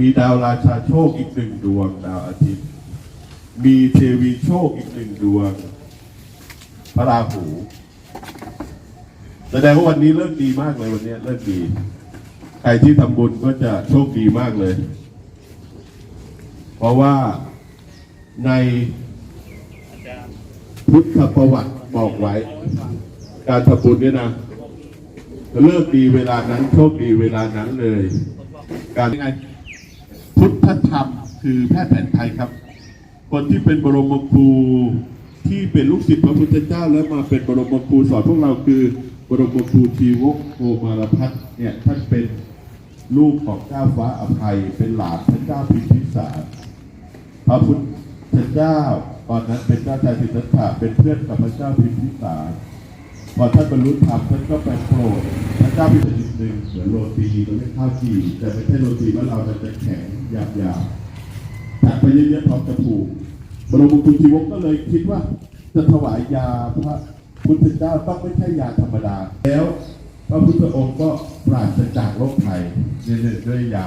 มีดาวราชาโชคอีกหนึ่งดวง ดาวอาทิตย์ มีเทวีโชคอีกหนึ่งดวง พระราหูแสดงว่าวันนี้เลิกดีมากเลยวันนี้เลิกดี ใครที่ทำบุญก็จะโชคดีมากเลย เพราะว่าในพุทธประวัติบอกไว้ การทำบุญเนี่ยนะเลิกดีเวลานั้นโชคดีเวลานั้นเลย การยังไง พุทธธรรม คือแพทย์แผนไทยครับ คนที่เป็นบรมครูที่เป็นลูกศิษย์พระพุทธเจ้า แล้วมาเป็นบรมครูสอนพวกเราคือบรมครูชีวกโอมารพัฒเนี่ยท่านเป็นลูกของเจ้าฟ้าอภัย เป็นหลานพระเจ้าพิมพิสารพระพุทธเจ้า ตอนนั้นเป็นเจ้าชายสิทธัตถะเป็นเพื่อนกับพระเจ้าพิมพิสาร พอท่านบรรลุธรรมท่านก็ไปโปรดพระเจ้าพิมพิสารนิดนึงเหมือนโรตีเราเรียกข้าวจีแต่ไม่ใช่โรตีว่าเรามันจะแข็งหยาบๆถักไปเยอะๆพร้อมจะผูกบรมครูชีวกก็เลยคิดว่า จะถวายยาพระพุทธเจ้าต้องไม่ใช่ยาธรรมดา แล้วพระพุทธองค์ก็ปราศจากโรคภัยเนี่ยๆด้วยยา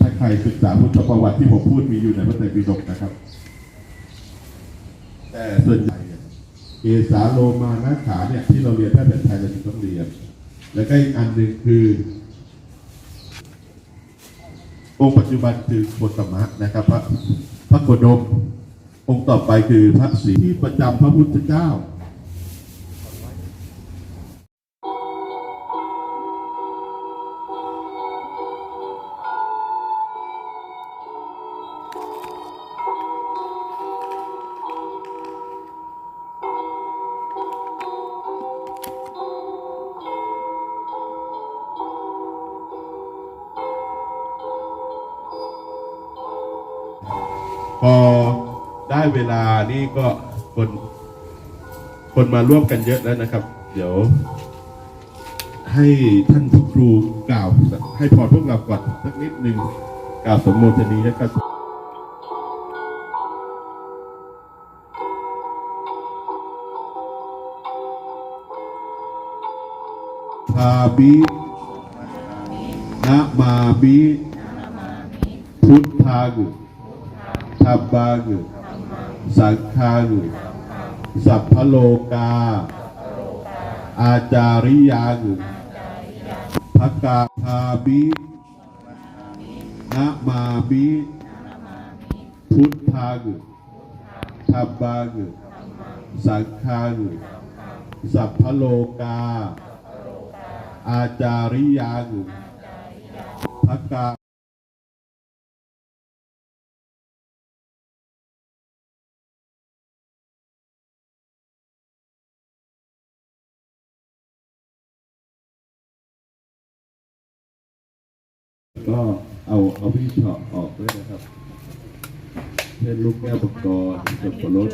ถ้าใครศึกษาพุทธประวัติที่ผมพูดมีอยู่ในพระไตรปิฎกนะครับ แต่ส่วนใหญ่ เอสาโลมานาขาเนี่ยที่เราเรียนแพทย์แผนไทยเราจะต้องเรียน แล้วก็อีกอันหนึ่งคือ องค์ปัจจุบันคือโคตมะนะครับ พระพระโคดม องค์ต่อไปคือพระศรีที่ประจำพระพุทธเจ้า พอได้เวลานี่ก็คนคนมาร่วมกันเยอะแล้วนะครับ เดี๋ยว ให้ท่านครูกล่าว ให้พรพวกเราก่อนสักนิดหนึ่งกล่าวสมโภชนีแล้วก็พาบินะมาบิ พุทธากุ ทับบากุสังคากุสัพพโลกา อาจาริยากุภกาพาบินะมาบิพุทธากุทับบากุสังคากุสัพพโลกา อาจาริยากุภกา ก็เอาเอาพี่เฉาะออกด้วยนะครับเช่นลูกแก้วปกรณ์จบปรส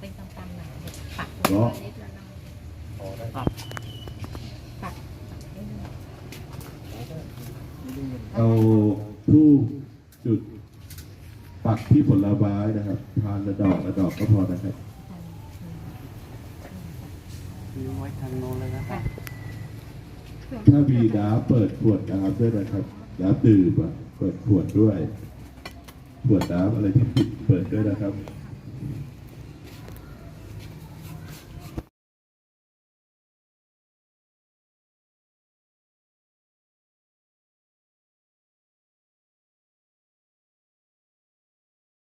เป็นตำๆหน่อยปักเพราะปักเอาทูบจุด ปักที่ผลไม้นะครับ ทานละดอกละดอกก็พอนะครับคือไว้ทางโน้นเลยนะครับถ้ามีน้ำเปิดขวดน้ำด้วยนะครับ น้ำดื่มอะเปิดขวดด้วย ขวดน้ำอะไรที่ปิดเปิดด้วยนะครับ